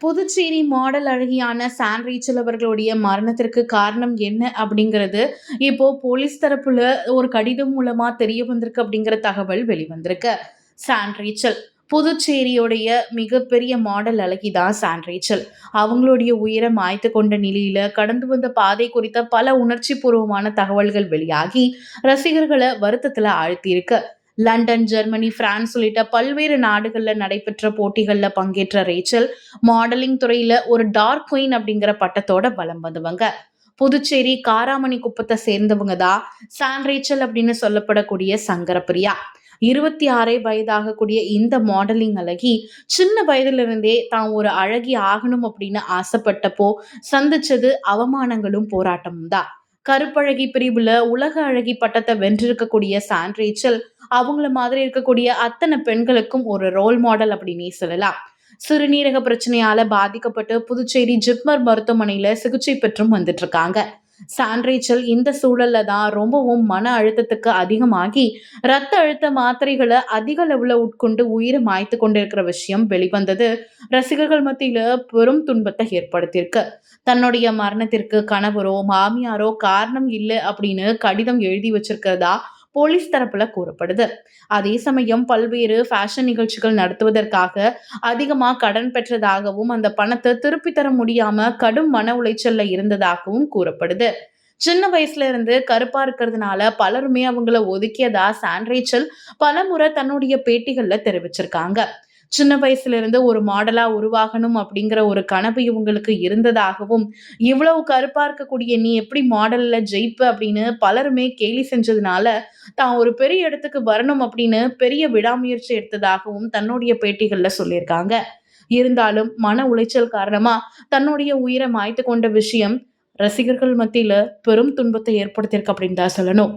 Puducherry model அழகியான சான் ரீச்சல் அவர்களுடைய மரணத்திற்கு காரணம் என்ன அப்படிங்கிறது இப்போ போலீஸ் தரப்புல ஒரு கடிதம் மூலமா தெரிய வந்திருக்கு அப்படிங்கிற தகவல் வெளிவந்திருக்கு. சான் ரீச்சல் புதுச்சேரியோடைய மிகப்பெரிய மாடல் அழகி தான் சான் அவங்களுடைய உயிரை மாய்த்து கொண்ட நிலையில கடந்து வந்த பாதை குறித்த பல உணர்ச்சி பூர்வமான தகவல்கள் வெளியாகி ரசிகர்களை வருத்தத்துல ஆழ்த்தியிருக்கு. லண்டன் ஜெர்மனி பிரான்ஸ் உள்ளிட்ட பல்வேறு நாடுகளில் நடைபெற்ற போட்டிகளில் பங்கேற்ற ரேச்சல் மாடலிங் துறையில ஒரு டார்க் குயின் அப்படிங்கிற பட்டத்தோட பலம் வந்தவங்க. புதுச்சேரி காராமணி குப்பத்தை சேர்ந்தவங்க தான் சான் ரேச்சல் அப்படின்னு சொல்லப்படக்கூடிய சங்கரப்பிரியா. இருபத்தி ஆறே வயதாகக்கூடிய இந்த மாடலிங் அழகி சின்ன வயதிலிருந்தே தான் ஒரு அழகி ஆகணும் அப்படின்னு ஆசைப்பட்டப்போ சந்திச்சது அவமானங்களும் போராட்டமும் தான். கருப்பழகி பிரிவுல உலக அழகி பட்டத்தை வென்றிருக்கக்கூடிய சாண்ட்ரீச்சல் அவங்கள மாதிரி இருக்கக்கூடிய அத்தனை பெண்களுக்கும் ஒரு ரோல் மாடல் அப்படின்னே சொல்லலாம். சிறுநீரக பிரச்சனையால பாதிக்கப்பட்டு புதுச்சேரி ஜிப்மர் மருத்துவமனையில சிகிச்சை பெற்றும் வந்துட்டு இருக்காங்க. சான்ரேச்சல் இந்த சூழல்ல தான் ரொம்பவும் மன அழுத்தத்துக்கு அதிகமாகி ரத்த அழுத்த மாத்திரைகளை அதிக அளவுல உட்கொண்டு உயிரை மாய்த்து கொண்டிருக்கிற விஷயம் வெளிவந்தது. ரசிகர்கள் மத்தியில பெரும் துன்பத்தை ஏற்படுத்தியிருக்கு. தன்னுடைய மரணத்திற்கு கணவரோ மாமியாரோ காரணம் இல்லை அப்படின்னு கடிதம் எழுதி வச்சிருக்கிறதா போலீஸ் தரப்புல கூறப்படுது. அதே சமயம் பல்வேறு ஃபேஷன் நிகழ்ச்சிகள் நடத்துவதற்காக அதிகமா கடன் பெற்றதாகவும் அந்த பணத்தை திருப்பி தர முடியாம கடும் மன உளைச்சல்ல இருந்ததாகவும் கூறப்படுது. சின்ன வயசுல இருந்து கருப்பா இருக்கிறதுனால பலருமே அவங்கள ஒதுக்கியதா சாண்ட்ரேச்சல் பலமுறை தன்னுடைய பேட்டிகள்ல தெரிவிச்சிருக்காங்க. சின்ன வயசுல இருந்து ஒரு மாடலா உருவாகணும் அப்படிங்கிற ஒரு கனவு இவங்களுக்கு இருந்ததாகவும் இவ்வளவு கருப்பா இருக்கக்கூடிய நீ எப்படி மாடல்ல ஜெயிப்ப அப்படின்னு பலருமே கேலி செஞ்சதுனால தான் ஒரு பெரிய இடத்துக்கு வரணும் அப்படின்னு பெரிய விடாமுயற்சி எடுத்ததாகவும் தன்னுடைய பேட்டிகள்ல சொல்லியிருக்காங்க. இருந்தாலும் மன உளைச்சல் காரணமா தன்னுடைய உயிரை மாய்த்து கொண்ட விஷயம் ரசிகர்கள் மத்தியில பெரும் துன்பத்தை ஏற்படுத்தியிருக்கு அப்படின்னு தான் சொல்லணும்.